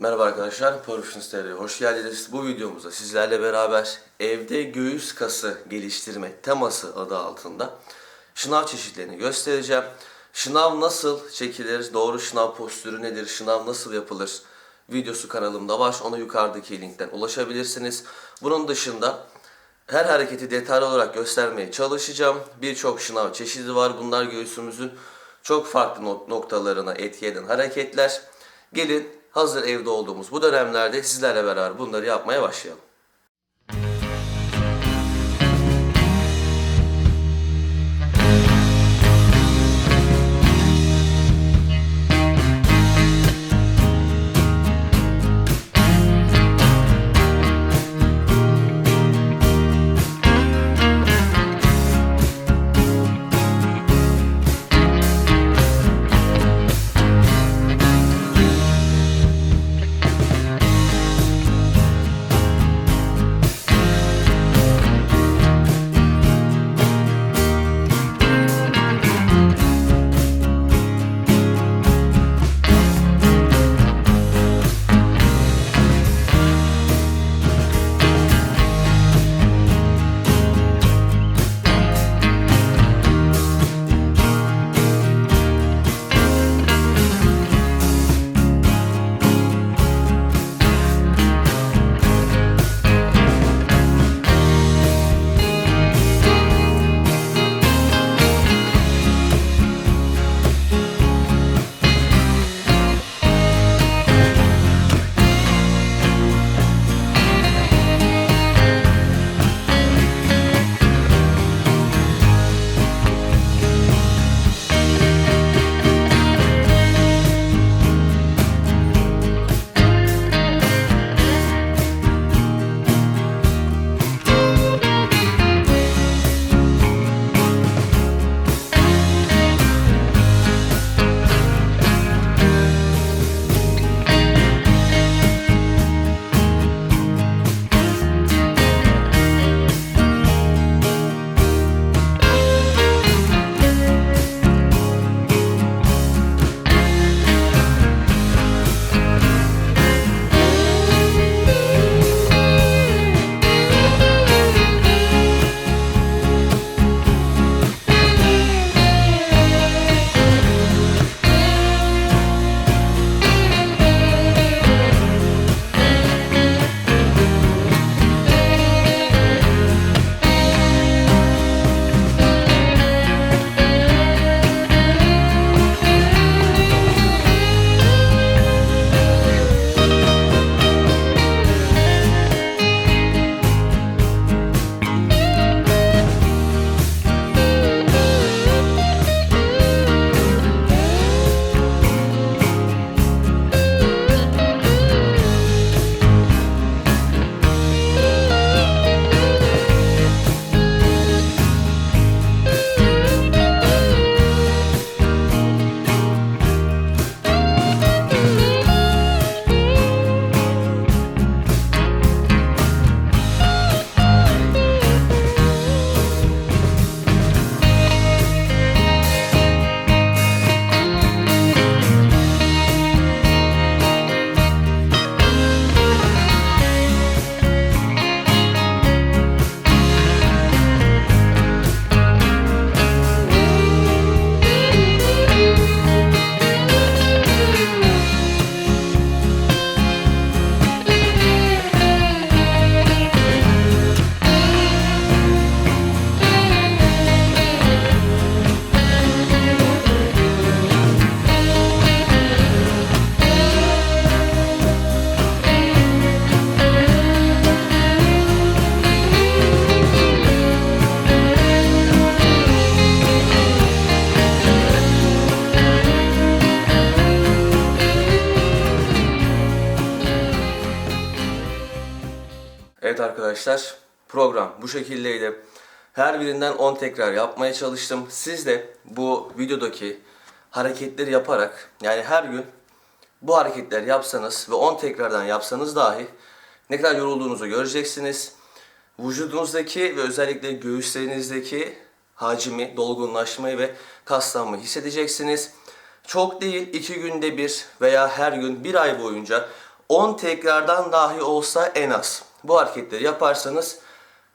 Merhaba arkadaşlar, Professionals TR'ye hoş geldiniz. Bu videomuzda sizlerle beraber evde göğüs kası geliştirme teması adı altında şınav çeşitlerini göstereceğim. Şınav nasıl çekilir, doğru şınav postürü nedir, şınav nasıl yapılır videosu kanalımda var. Ona yukarıdaki linkten ulaşabilirsiniz. Bunun dışında her hareketi detaylı olarak göstermeye çalışacağım. Birçok şınav çeşidi var. Bunlar göğsümüzün çok farklı nok- noktalarına etki eden hareketler. Gelin hazır evde olduğumuz bu dönemlerde sizlerle beraber bunları yapmaya başlayalım. Evet arkadaşlar program bu şekildeydi. Her birinden 10 tekrar yapmaya çalıştım. Siz de bu videodaki hareketleri yaparak yani her gün bu hareketler yapsanız ve 10 tekrardan yapsanız dahi ne kadar yorulduğunuzu göreceksiniz. Vücudunuzdaki ve özellikle göğüslerinizdeki hacmi, dolgunlaşmayı ve kaslanmayı hissedeceksiniz. Çok değil, iki günde bir veya her gün bir ay boyunca 10 tekrardan dahi olsa en az bu hareketleri yaparsanız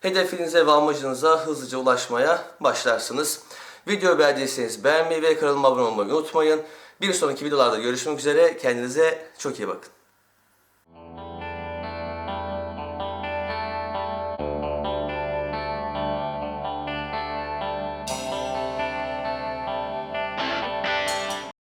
hedefinize ve amacınıza hızlıca ulaşmaya başlarsınız. Video beğendiyseniz beğenmeyi ve kanalıma abone olmayı unutmayın. Bir sonraki videolarda görüşmek üzere. Kendinize çok iyi bakın.